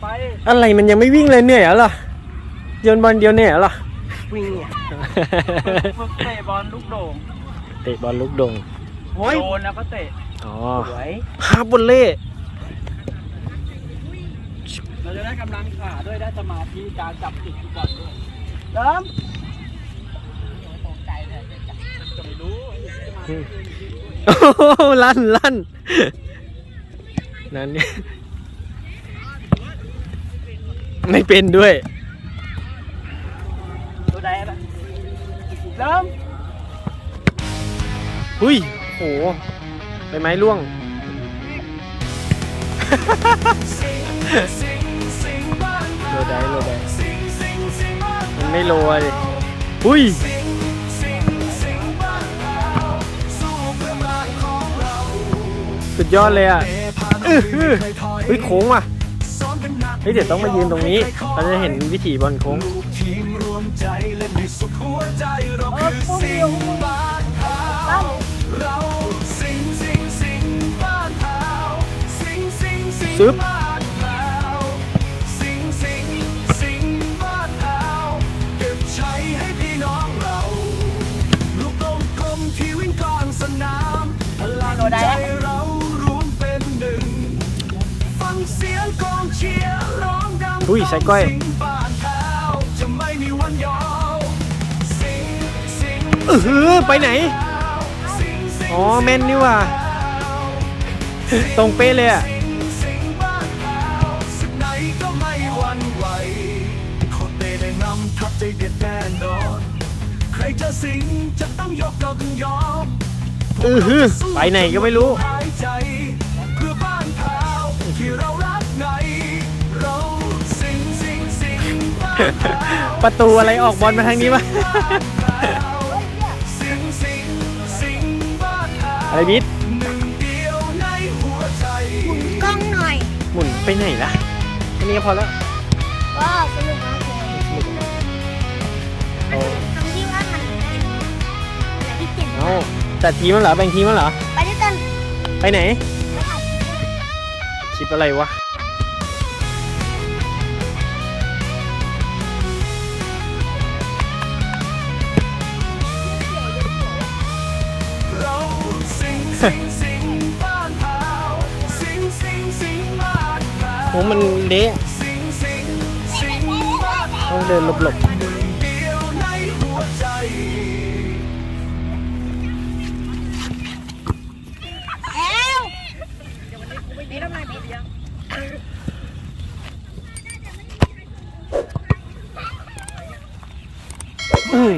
ไปอะไรมันยังไม่วิ่งเลยเหนื่อยแล้วเหรอโยนบอลเดียวเหนื่อยแล้วเหรอ วิ่งเนี่ยฝึกเตะบอลลูกโด่งเตะบอลลูกดงโอ้ยโดนแล้วก็เตะอ๋อสวยฮาร์บบอลเล่เราจะได้กำลังขาด้วยได้สมาธิการจับจุดฟุตบอลด้วยเริ่มตกใจเลยจะไม่รู้โอ้โหลั่นลั่นนั่นเนี่ย ไม่เป็นด้วยตัวใดแบบเริ่มหุ้ยโหใบไม้ร่วง โลได้โลได้มันไม่โลอะดิหุ้ยสุดยอดเลยอะอื้อหือเฮ้ยโค้งว่ะเฮ้ยเดี๋ยวต้องมายืนตรงนี้เราจะเห็นวิถีบอลโค้งทีมรวมใจเล่นให้สุดหัวใจเราคือสิงห์บ้านขาวเราสิงสิงสิงบ้านขาวสิงสิงสิงซึบบ้านขาวสิงสิงสิงบ้านขาวเก็บใช้ให้พี่น้องเราลูกกลมกลมที่วิ่งกลางสนามพลังใจเรารวมเป็นหนึ่งฟังเสียงกองเชียร์ร้ อุ้ยใส่ก้อยเออไปไหน อ๋อแม่นนี่ว่ะตรงเป๊ะเลยอะทับใจเด็ดแน่นอนใครจะสิงจะต้องยกเราถึงยอมเออไปไหนก็ไม่รู้ ประตูอะไรออกบอลมาทางนี้วะสิงสิงสิงบ้านขาวอะไรบิดหนึ่งเดียวในหัวใจกล้องหน่อยหมุนไปไหนล่ะแค่นี้ก็พอแล้วว้าวสนุกมากเลยโอ้ตรงที่ว่ามันเป็นอะไรที่เก่งเอาจัดทีมแล้วเหรอแบ่งทีมแล้วเหรอไปด้วยกันไปไหนไปถ่ายคลิปด้วยคลิปอะไรวะ ผมมันเละต้องเดินหลบๆอืม